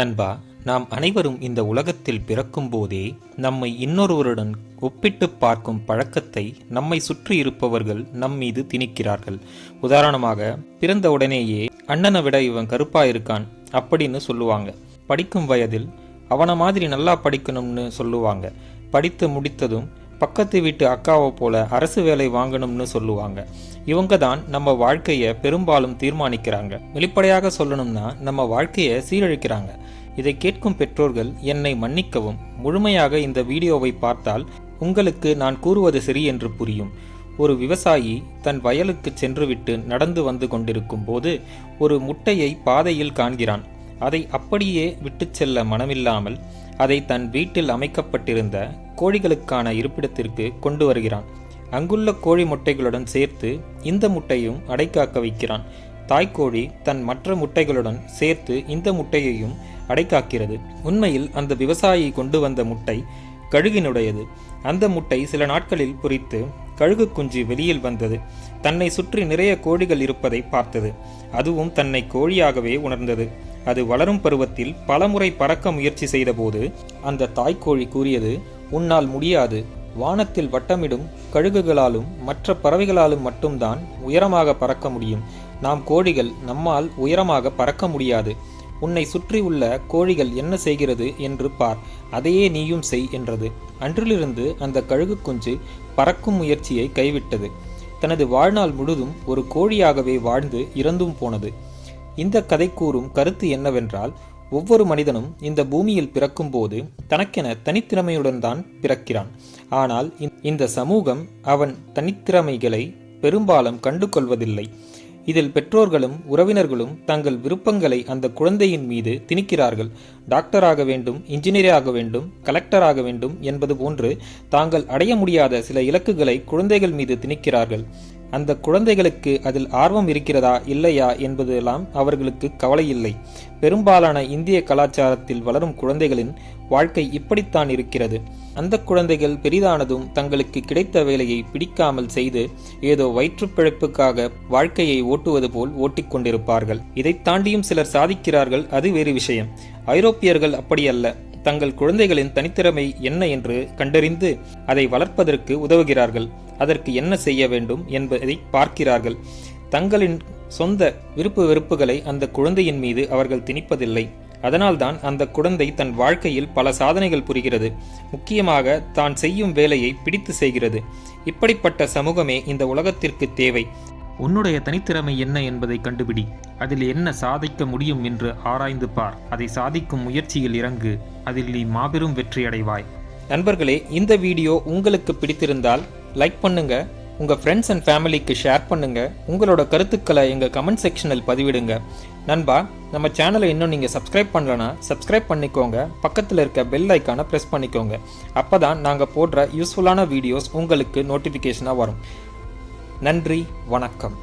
நண்பா நாம் அனைவரும் இந்த உலகத்தில் பிறக்கும் போதே நம்மை இன்னொருவருடன் ஒப்பிட்டு பார்க்கும் பழக்கத்தை நம்மை சுற்றி இருப்பவர்கள் நம் மீது திணிக்கிறார்கள். உதாரணமாக பிறந்த உடனேயே அண்ணனை விட இவன் கருப்பா இருக்கான் அப்படின்னு சொல்லுவாங்க. படிக்கும் வயதில் அவனை மாதிரி நல்லா படிக்கணும்னு சொல்லுவாங்க. படித்து முடித்ததும் பக்கத்து வீட்டு அக்காவை போல அரசு வேலை வாங்கணும்னு சொல்லுவாங்க. இவங்க தான் நம்ம வாழ்க்கையை பெரும்பாலும் தீர்மானிக்கிறாங்க. வெளிப்படையாக சொல்லணும்னா நம்ம வாழ்க்கையை சீரழிக்கிறாங்க. இதை கேட்கும் பெற்றோர்கள் என்னை மன்னிக்கவும் முழுமையாக இந்த வீடியோவை பார்த்தால் உங்களுக்கு நான் கூறுவது சரி என்று புரியும். ஒரு விவசாயி தன் வயலுக்கு சென்றுவிட்டு நடந்து வந்து கொண்டிருக்கும் போது ஒரு முட்டையை பாதையில் காண்கிறான். அதை அப்படியே விட்டு செல்ல மனமில்லாமல் அதை தன் வீட்டில் அமைக்கப்பட்டிருந்த கோழிகளுக்கான இருப்பிடத்திற்கு கொண்டு வருகிறான். அங்குள்ள கோழி முட்டைகளுடன் சேர்த்து இந்த முட்டையும் அடைக்காக்க வைக்கிறான். தாய்க்கோழி தன் மற்ற முட்டைகளுடன் சேர்த்து இந்த முட்டையையும் அடைக்காக்கிறது. உண்மையில் அந்த விவசாயி கொண்டு வந்த முட்டை கழுகினுடையது. அந்த முட்டை சில நாட்களில் பொரித்து கழுகு குஞ்சு வெளியில் வந்தது. தன்னை சுற்றி நிறைய கோழிகள் இருப்பதை பார்த்தது. அதுவும் தன்னை கோழியாகவே உணர்ந்தது. அது வளரும் பருவத்தில் பலமுறை பறக்க முயற்சி செய்தபோது அந்த தாய்க்கோழி கூறியது உன்னால் முடியாது. வானத்தில் வட்டமிடும் கழுகுகளாலும் மற்ற பறவைகளாலும் மட்டும்தான் உயரமாக பறக்க முடியும். நாம் கோழிகள் நம்மால் உயரமாக பறக்க முடியாது. உன்னை சுற்றி உள்ள கோழிகள் என்ன செய்கிறது என்று பார். அதையே நீயும் செய் என்றது. அன்றிலிருந்து அந்த கழுகு குஞ்சு பறக்கும் முயற்சியை கைவிட்டது. தனது வாழ்நாள் முழுதும் ஒரு கோழியாகவே வாழ்ந்து இறந்தும் போனது. இந்த கதை கூறும் கருத்து என்னவென்றால் ஒவ்வொரு மனிதனும் இந்த பூமியில் பிறக்கும்போது தனக்கென தனித்திறமையுடன் தான் பிறக்கிறான். ஆனால் இந்த சமூகம் அவன் தனித்திறமைகளை பெரும்பாலும் கண்டு கொள்வதில்லை இதில் பெற்றோர்களும் உறவினர்களும் தங்கள் விருப்பங்களை அந்த குழந்தையின் மீது திணிக்கிறார்கள். டாக்டராக வேண்டும் இன்ஜினியராக வேண்டும் கலெக்டராக வேண்டும் என்பது போன்று தாங்கள் அடைய முடியாத சில இலக்குகளை குழந்தைகள் மீது திணிக்கிறார்கள். அந்த குழந்தைகளுக்கு அதில் ஆர்வம் இருக்கிறதா இல்லையா என்பதெல்லாம் அவர்களுக்கு கவலை இல்லை பெரும்பாலான இந்திய கலாச்சாரத்தில் வளரும் குழந்தைகளின் வாழ்க்கை இப்படித்தான் இருக்கிறது. அந்த குழந்தைகள் பெரிதானதும் தங்களுக்கு கிடைத்த வேலையை பிடிக்காமல் செய்து ஏதோ வயிற்றுப்பிழைப்புக்காக வாழ்க்கையை ஓட்டுவது போல் ஓட்டிக்கொண்டிருப்பார்கள் இதை தாண்டியும் சிலர் சாதிக்கிறார்கள் அது வேறு விஷயம். ஐரோப்பியர்கள் அப்படியல்ல. தங்கள் குழந்தைகளின் தனித்திறமை என்ன என்று கண்டறிந்து அதை வளர்ப்பதற்கு உதவுகிறார்கள். அதற்கு என்ன செய்ய வேண்டும் என்பதை பார்க்கிறார்கள். தங்களின் சொந்த விருப்பு வெறுப்புகளை அந்த குழந்தையின் மீது அவர்கள் திணிப்பதில்லை. அதனால்தான் அந்த குழந்தை தன் வாழ்க்கையில் பல சாதனைகள் புரிகிறது. முக்கியமாக தான் செய்யும் வேலையை பிடித்து செய்கிறது. இப்படிப்பட்ட சமூகமே இந்த உலகத்திற்கு தேவை. உன்னுடைய தனித்திறமை என்ன என்பதை கண்டுபிடி. அதில் என்ன சாதிக்க முடியும் என்று ஆராய்ந்து பார். அதை சாதிக்கும் முயற்சியில் இறங்கு. அதில் நீ மாபெரும் வெற்றியடைவாய் நண்பர்களே இந்த வீடியோ உங்களுக்கு பிடித்திருந்தால் லைக் பண்ணுங்க உங்கள் ஃப்ரெண்ட்ஸ் அண்ட் ஃபேமிலிக்கு ஷேர் பண்ணுங்க உங்களோட கருத்துக்களை எங்கள் கமெண்ட் செக்ஷனில் பதிவிடுங்க. நண்பா நம்ம சேனலை இன்னும் நீங்கள் சப்ஸ்கிரைப் பண்ணலனா சப்ஸ்கிரைப் பண்ணிக்கோங்க. பக்கத்தில் இருக்க பெல் ஐக்கானை ப்ரெஸ் பண்ணிக்கோங்க. அப்போ தான் நாங்கள் போடுற யூஸ்ஃபுல்லான வீடியோஸ் உங்களுக்கு நோட்டிஃபிகேஷனாக வரும். நன்றி வணக்கம்.